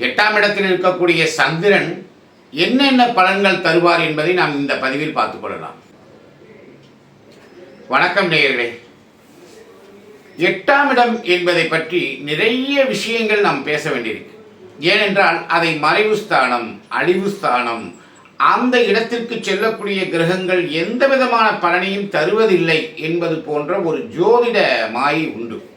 எட்டாம் இடத்தில் இருக்கக்கூடிய சந்திரன் என்னென்ன பலன்கள் தருவார் என்பதை நாம் இந்த பதிவில் பார்த்துக் கொள்ளலாம். வணக்கம் நேயர்களே. எட்டாம் இடம் என்பதை பற்றி நிறைய விஷயங்கள் நாம் பேச வேண்டியிருக்கு. ஏனென்றால் அதை மறைவு ஸ்தானம் அழிவு ஸ்தானம் அந்த இடத்திற்கு செல்லக்கூடிய கிரகங்கள் எந்த விதமான பலனையும் தருவதில்லை என்பது போன்ற ஒரு ஜோதிட மாயை உண்டு.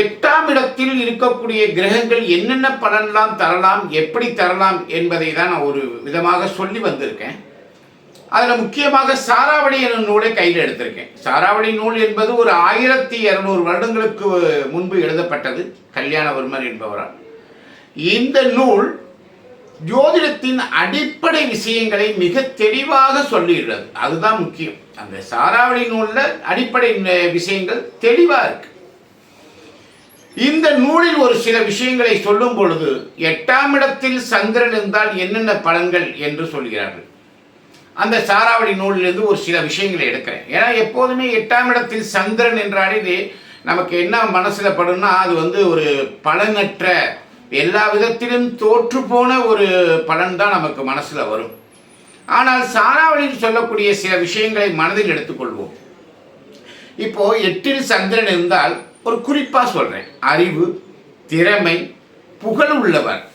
எட்டாம் இடத்தில் இருக்கக்கூடிய கிரகங்கள் என்னென்ன பலன்லாம் தரலாம் எப்படி தரலாம் என்பதை தான் நான் ஒரு விதமாக சொல்லி வந்திருக்கேன். அதில் முக்கியமாக சாராவளி எனும் நூலை கையில் எடுத்திருக்கேன். சாராவளி நூல் என்பது ஒரு ஆயிரத்தி இரநூறு வருடங்களுக்கு முன்பு எழுதப்பட்டது கல்யாணவர்மர் என்பவரால். இந்த நூல் ஜோதிடத்தின் அடிப்படை விஷயங்களை மிக தெளிவாக சொல்லிடுறது அதுதான் முக்கியம். அந்த சாராவளி நூலில் அடிப்படை விஷயங்கள் தெளிவாக இருக்கு. இந்த நூலில் ஒரு சில விஷயங்களை சொல்லும் பொழுது எட்டாம் இடத்தில் சந்திரன் இருந்தால் என்னென்ன பலன்கள் என்று சொல்கிறார்கள். அந்த சாராவளி நூலிலிருந்து ஒரு சில விஷயங்களை எடுக்கிறேன். ஏன்னா எப்போதுமே எட்டாம் இடத்தில் சந்திரன் என்றாலே இது நமக்கு என்ன மனசில் படும்னா அது வந்து ஒரு பலனற்ற எல்லா விதத்திலும் தோற்று போன ஒரு பலன் தான் நமக்கு மனசில் வரும். ஆனால் சாராவளியில் சொல்லக்கூடிய சில விஷயங்களை மனதில் எடுத்துக்கொள்வோம். இப்போ எட்டில் சந்திரன் இருந்தால் ஒரு குறிப்பாக சொல்றேன். அறிவு திறமை புகழ் உள்ளவர்.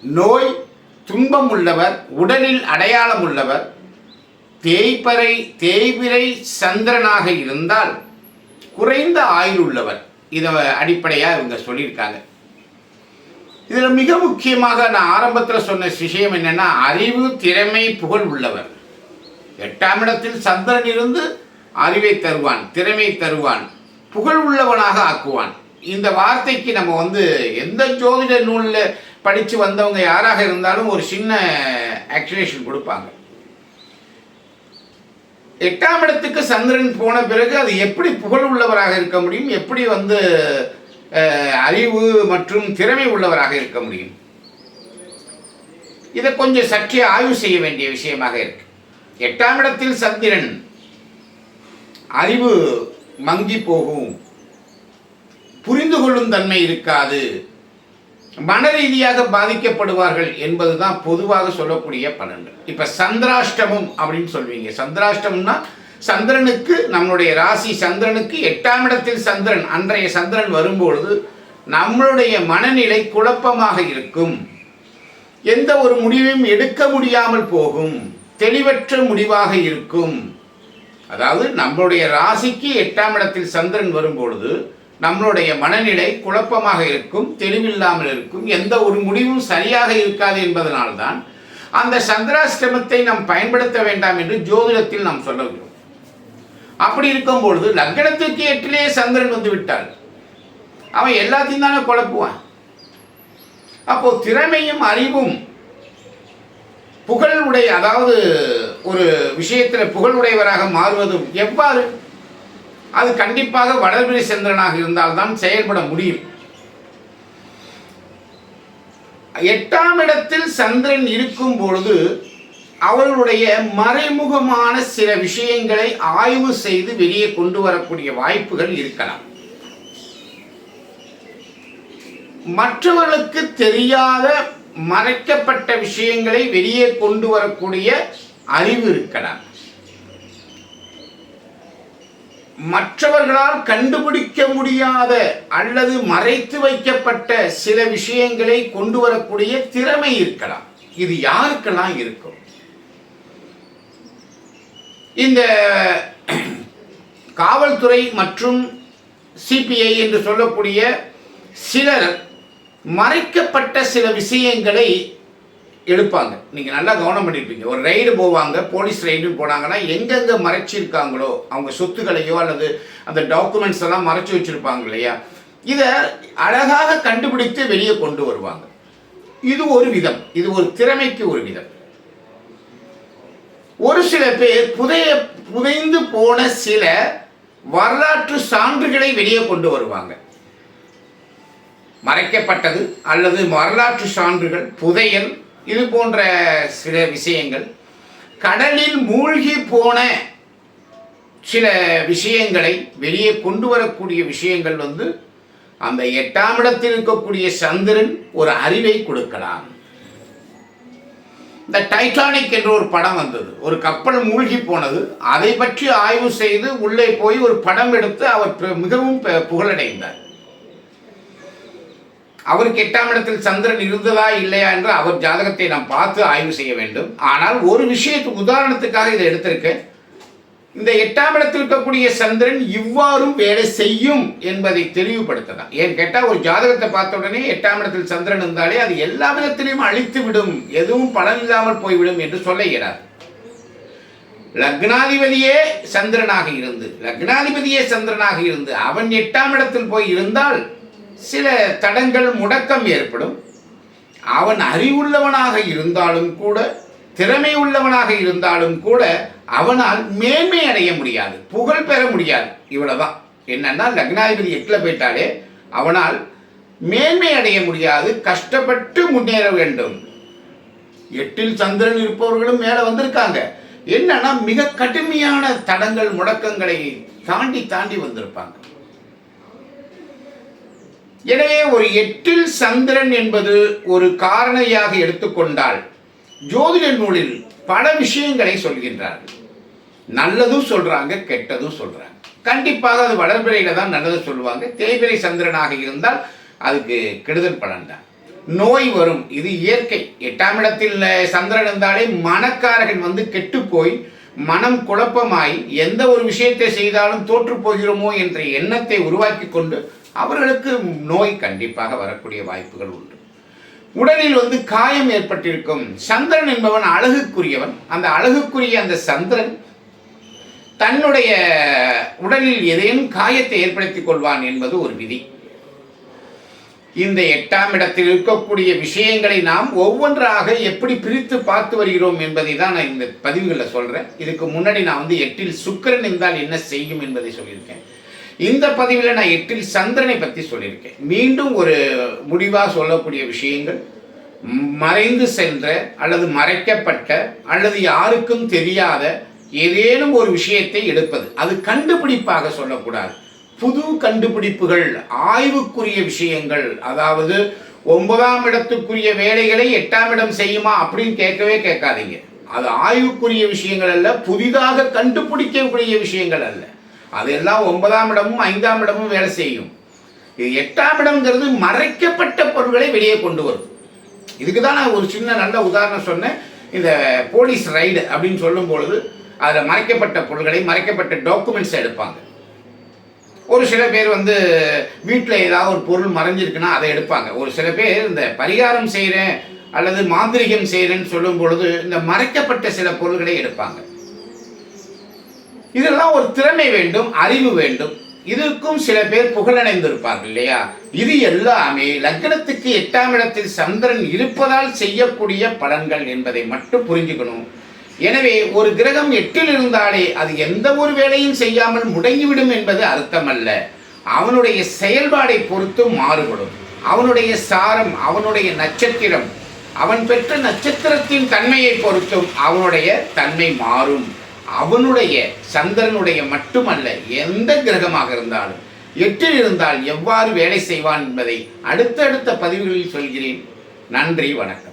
நோய் துன்பம் உள்ளவர் உடலில் அடையாளம் உள்ளவர். தேய்பறை தேய்பிறை சந்திரனாக இருந்தால் குறைந்த ஆயுள் உள்ளவர். இதை அடிப்படையாக இவங்க சொல்லியிருக்காங்க. இதில் மிக முக்கியமாக நான் ஆரம்பத்தில் சொன்ன விஷயம் என்னென்னா அறிவு திறமை புகழ் உள்ளவர். எட்டாம் இடத்தில் சந்திரன் இருந்து அறிவை தருவான் திறமை தருவான். புகழ் உள்ளவனாக ஆக்குவான். இந்த வார்த்தைக்கு நம்ம வந்து எந்த ஜோதிட நூலில் படித்து வந்தவங்க யாராக இருந்தாலும் ஒரு சின்ன ஆக்சுலேஷன் கொடுப்பாங்க. எட்டாம் இடத்துக்கு சந்திரன் போன பிறகு அது எப்படி புகழ் உள்ளவராக இருக்க முடியும்? எப்படி வந்து அறிவு மற்றும் திறமை உள்ளவராக இருக்க முடியும்? இதை கொஞ்சம் சற்றே ஆய்வு செய்ய வேண்டிய விஷயமாக இருக்கு. எட்டாம் இடத்தில் சந்திரன் அறிவு மங்கி போகும். புரிந்து கொள்ளும் தன்மை இருக்காது. மன ரீதியாக பாதிக்கப்படுவார்கள் என்பதுதான் பொதுவாக சொல்லக்கூடிய பலன்கள். இப்ப சந்திராஷ்டமம் அப்படின்னு சொல்வீங்க. சந்திராஷ்டமம்னா சந்திரனுக்கு நம்மளுடைய ராசி சந்திரனுக்கு எட்டாம் இடத்தில் சந்திரன் அன்றைய சந்திரன் வரும்பொழுது நம்மளுடைய மனநிலை குழப்பமாக இருக்கும். எந்த ஒரு முடிவையும் எடுக்க முடியாமல் போகும். தெளிவற்ற முடிவாக இருக்கும். அதாவது நம்மளுடைய ராசிக்கு எட்டாம் இடத்தில் சந்திரன் வரும்பொழுது நம்மளுடைய மனநிலை குழப்பமாக இருக்கும் தெளிவில்லாமல் இருக்கும் எந்த ஒரு முடிவும் சரியாக இருக்காது என்பதனால்தான் அந்த சந்திராஷ்டிரமத்தை நாம் பயன்படுத்த வேண்டாம் என்று ஜோதிடத்தில் நாம் சொல்லுகிறோம் அப்படி இருக்கும் பொழுது லக்னத்துக்கு எட்டிலே சந்திரன் வந்து விட்டால் அவன் எல்லாத்தையும் தானே குழப்புவான். அப்போ திறமையும் அறிவும் புகழ் உடைய அதாவது ஒரு விஷயத்தில் புகழுடையவராக மாறுவது மாறுவதும் எவ்வாறு? அது கண்டிப்பாக வளர்பிறை சந்திரனாக இருந்தால்தான் செயல்பட முடியும். எட்டாம் இடத்தில் சந்திரன் இருக்கும் பொழுது அவர்களுடைய மறைமுகமான சில விஷயங்களை ஆய்வு செய்து வெளியே கொண்டு வரக்கூடிய வாய்ப்புகள் இருக்கலாம். மற்றவர்களுக்கு தெரியாத மறைக்கப்பட்ட விஷயங்களை வெளியே கொண்டு வரக்கூடிய அறிவு இருக்கலாம் மற்றவர்களால் கண்டுபிடிக்க முடியாத அல்லது மறைத்து வைக்கப்பட்ட சில விஷயங்களை கொண்டு வரக்கூடிய திறமை இருக்கலாம். இது யாருக்கெல்லாம் இருக்கும்? இந்த காவல்துறை மற்றும் சிபிஐ என்று சொல்லக்கூடிய சிலர் மறைக்கப்பட்ட சில விஷயங்களை எடுப்பாங்க. நீங்கள் நல்லா கவனம் பண்ணியிருப்பீங்க ஒரு ரைடு போவாங்க போலீஸ் ரைடு போனாங்கன்னா எங்கெங்கே மறைச்சிருக்காங்களோ அவங்க சொத்துக்களையோ அல்லது அந்த டாக்குமெண்ட்ஸ் எல்லாம் மறைச்சி வச்சுருப்பாங்க இல்லையா? இதை அழகாக கண்டுபிடித்து வெளியே கொண்டு வருவாங்க. இது ஒரு விதம். இது ஒரு திறமைக்கு ஒரு விதம். ஒரு சில பேர் புதைய புதைந்து போன சில வரலாற்று சான்றுகளை வெளியே கொண்டு வருவாங்க. மறைக்கப்பட்டது அல்லது வரலாற்று சான்றுகள் புதையல் இது போன்ற சில விஷயங்கள். கடலில் மூழ்கி போன சில விஷயங்களை வெளியே கொண்டு வரக்கூடிய விஷயங்கள் வந்து அந்த எட்டாம் இடத்தில் இருக்கக்கூடிய சந்திரன் ஒரு அறிவை கொடுக்கலாம். இந்த டைட்டானிக் என்ற ஒரு படம் வந்தது. ஒரு கப்பல் மூழ்கி போனது. அதை பற்றி ஆய்வு செய்து உள்ளே போய் ஒரு படம் எடுத்து அவர் பெ- மிகவும் புகழடைந்தார். அவருக்கு எட்டாம் இடத்தில் சந்திரன் இருந்ததா இல்லையா என்று அவர் ஜாதகத்தை நாம் பார்த்து ஆய்வு செய்ய வேண்டும். ஆனால் ஒரு விஷயத்துக்கு உதாரணத்துக்காக இதை எடுத்திருக்கேன் இந்த எட்டாம் இடத்தில் இருக்கக்கூடிய சந்திரன் இவ்வாறும் வேலை செய்யும் என்பதை தெளிவுபடுத்தலாம் ஏன் கேட்டால் ஒரு ஜாதகத்தை பார்த்த உடனே எட்டாம் இடத்தில் சந்திரன் இருந்தாலே அது எல்லா விதத்திலையும் அழித்து விடும். எதுவும் பலன் இல்லாமல் போய்விடும் என்று சொல்ல இயலாது. லக்னாதிபதியே சந்திரனாக இருந்து லக்னாதிபதியே சந்திரனாக இருந்து அவன் எட்டாம் இடத்தில் போய் இருந்தால் சில தடங்கள் முடக்கம் ஏற்படும். அவன் அறிவுள்ளவனாக இருந்தாலும் கூட திறமை உள்ளவனாக இருந்தாலும் கூட அவனால் மேன்மை அடைய முடியாது புகழ் பெற முடியாது. இவ்வளவுதான் என்னன்னா லக்னாதிபதி எட்டில் போயிட்டாலே அவனால் மேன்மை அடைய முடியாது கஷ்டப்பட்டு முன்னேற வேண்டும். எட்டில் சந்திரன் இருப்பவர்களும் மேலே வந்திருக்காங்க. என்னன்னா மிக கடுமையான தடங்கள் முடக்கங்களை தாண்டி தாண்டி வந்திருப்பாங்க. எனவே ஒரு எட்டில் சந்திரன் என்பது ஒரு காரணையாக எடுத்துக்கொண்டால் ஜோதிட நூலில் பல விஷயங்களை சொல்கின்றார்கள். நல்லதும் சொல்றாங்க கெட்டதும் சொல்றாங்க. கண்டிப்பாக அது வளர்பிறையில தான் நல்லது சொல்லுவாங்க. தேய்பிரை சந்திரனாக இருந்தால் அதுக்கு கெடுதல் பலன் தான். நோய் வரும். இது இயற்கை. எட்டாம் இடத்தில் சந்திரன் இருந்தாலே மனக்காரகன் வந்து கெட்டு போய் மனம் குழப்பமாய் எந்த ஒரு விஷயத்தை செய்தாலும் தோற்று போகிறோமோ என்ற எண்ணத்தை உருவாக்கி கொண்டு அவர்களுக்கு நோய் கண்டிப்பாக வரக்கூடிய வாய்ப்புகள் உண்டு. உடலில் வந்து காயம் ஏற்பட்டிருக்கும். சந்திரன் என்பவன் அழகுக்குரியவன். அந்த அழகுக்குரிய அந்த சந்திரன் தன்னுடைய உடலில் ஏதேனும் காயத்தை ஏற்படுத்திக் கொள்வான் என்பது ஒரு விதி. இந்த எட்டாம் இடத்தில் இருக்கக்கூடிய விஷயங்களை நாம் ஒவ்வொன்றாக எப்படி பிரித்து பார்த்து வருகிறோம் என்பதை தான் நான் இந்த பதிவுகளில் சொல்கிறேன் இதுக்கு முன்னாடி நான் வந்து எட்டில் சுக்கரன் இருந்தால் என்ன செய்யும் என்பதை சொல்லியிருக்கேன். இந்த பதிவில் நான் எட்டில் சந்திரனை பற்றி சொல்லியிருக்கேன். மீண்டும் ஒரு முடிவாக சொல்லக்கூடிய விஷயங்கள் மறைந்து சென்ற அல்லது மறைக்கப்பட்ட அல்லது யாருக்கும் தெரியாத ஏதேனும் ஒரு விஷயத்தை எடுப்பது. அது கண்டுபிடிப்பாக சொல்லக்கூடாது. புது கண்டுபிடிப்புகள் ஆய்வுக்குரிய விஷயங்கள் அதாவது ஒன்பதாம் இடத்துக்குரிய வேலைகளை எட்டாம் இடம் செய்யுமா அப்படின்னு கேட்கவே கேட்காதீங்க. அது ஆய்வுக்குரிய விஷயங்கள் அல்ல புதிதாக கண்டுபிடிக்கக்கூடிய விஷயங்கள் அல்ல. அதெல்லாம் ஒன்பதாம் இடமும் ஐந்தாம் இடமும் வேலை செய்யும். இது எட்டாம் இடம்ங்கிறது மறைக்கப்பட்ட பொருட்களை வெளியே கொண்டு வரும் இதுக்கு தான் நான் ஒரு சின்ன நல்ல உதாரணம் சொன்னேன். இந்த போலீஸ் ரைடு அப்படின்னு சொல்லும் பொழுது அதில் மறைக்கப்பட்ட பொருட்களை மறைக்கப்பட்ட டாக்குமெண்ட்ஸ் எடுப்பாங்க. ஒரு சில பேர் வந்து வீட்டில் ஏதாவது ஒரு பொருள் மறைஞ்சிருக்குன்னா அதை எடுப்பாங்க. ஒரு சில பேர் இந்த பரிகாரம் செய்கிறேன் அல்லது மாந்திரிகம் செய்கிறேன்னு சொல்லும் பொழுது இந்த மறைக்கப்பட்ட சில பொருள்களை எடுப்பாங்க. இதெல்லாம் ஒரு திறமை வேண்டும் அறிவு வேண்டும். இதற்கும் சில பேர் புகழடைந்திருப்பார்கள் இல்லையா? இது எல்லாமே லக்னத்துக்கு எட்டாம் இடத்தில் சந்திரன் இருப்பதால் செய்யக்கூடிய பலன்கள் என்பதை மட்டும் புரிஞ்சுக்கணும். எனவே ஒரு கிரகம் எட்டில் இருந்தாலே அது எந்த ஒரு வேலையும் செய்யாமல் முடங்கிவிடும் என்பது அர்த்தமல்ல. அவனுடைய செயல்பாடை பொறுத்து மாறுபடும். அவனுடைய சாரம் அவனுடைய நட்சத்திரம் அவன் பெற்ற நட்சத்திரத்தின் தன்மையை பொறுத்தும் அவனுடைய தன்மை மாறும். அவனுடைய சந்திரனுடைய மட்டுமல்ல எந்த கிரகமாக இருந்தாலும். எட்டில் இருந்தால் எவ்வாறு வேலை செய்வான் என்பதை அடுத்தடுத்த பதிவுகளில் சொல்கிறேன். நன்றி வணக்கம்.